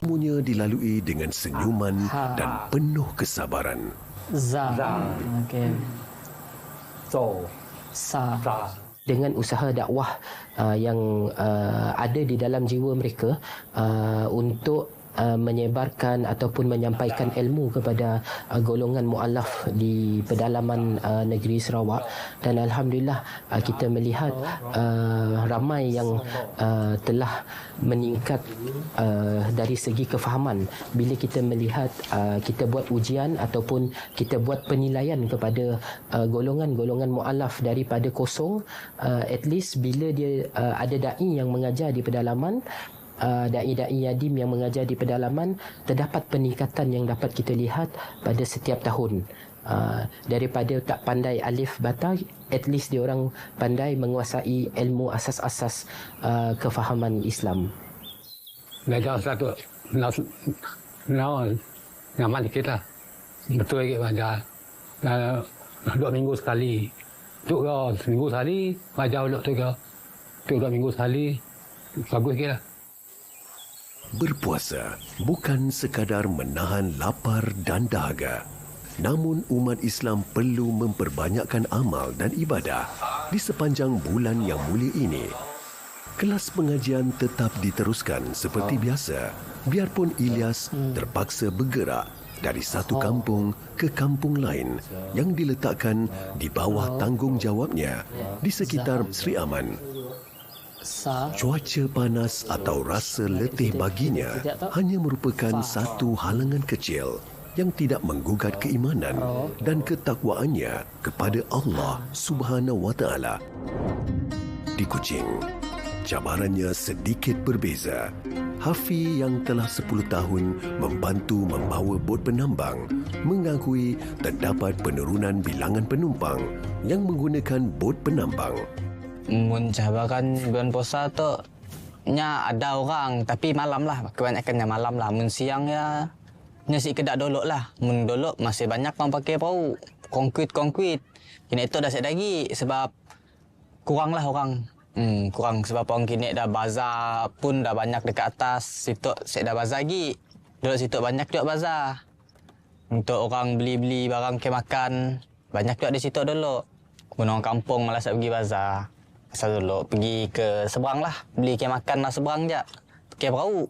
Semua dilalui dengan senyuman dan penuh kesabaran. Za. Za. Okey. 走 Sa. 咋 dengan usaha dakwah uh, yang uh, ada di dalam jiwa mereka uh, untuk uh, menyebarkan ataupun menyampaikan ilmu kepada uh, golongan mualaf di pedalaman uh, negeri Sarawak. Dan alhamdulillah uh, kita melihat uh, ramai yang uh, telah meningkat uh, dari segi kefahaman. Bila kita melihat uh, kita buat ujian ataupun kita buat penilaian kepada uh, golongan-golongan mualaf daripada kosong uh, at least bila dia uh, ada dai yang mengajar di pedalaman uh, dai-dai yadim yang mengajar di pedalaman terdapat peningkatan yang dapat kita lihat pada setiap tahun. Uh, daripada tak pandai alif bata at least dia orang pandai menguasai ilmu asas-asas uh, kefahaman Islam. Belajar satu nak nak sikit lah betul lagi belajar dan dua minggu sekali. Tu ke seminggu sekali belajar uluk tu ke tu dua minggu sekali. Bagus sikit lah Berpuasa bukan sekadar menahan lapar dan dahaga. Namun umat Islam perlu memperbanyakkan amal dan ibadah di sepanjang bulan yang mulia ini. Kelas pengajian tetap diteruskan seperti biasa biarpun Ilyas terpaksa bergerak dari satu kampung ke kampung lain yang diletakkan di bawah tanggungjawabnya di sekitar Sri Aman. Cuaca panas atau rasa letih baginya hanya merupakan satu halangan kecil yang tidak menggugat keimanan dan ketakwaannya kepada Allah Subhanahu wa taala. Di Kuching, cabarannya sedikit berbeza. Hafi yang telah 10 tahun membantu membawa bot penambang mengakui terdapat penurunan bilangan penumpang yang menggunakan bot penambang. Mun cabaran bulan puasa tu nya ada orang tapi malam lah. Kebanyakannya malam lah. Mun siang ya nya si kedak dolok lah. Mun dolok masih banyak orang pakai perahu konkrit konkrit kini itu dah set lagi sebab kurang lah orang. Hmm, kurang sebab orang kini dah bazar pun dah banyak dekat atas. Situ set dah bazar lagi. Duduk situ banyak juga bazar. Untuk orang beli-beli barang ke makan banyak juga di situ dulu Mun orang kampung malas nak pergi bazar Asal dulu pergi ke seberang lah. Beli ke makan lah seberang je. Pakai perahu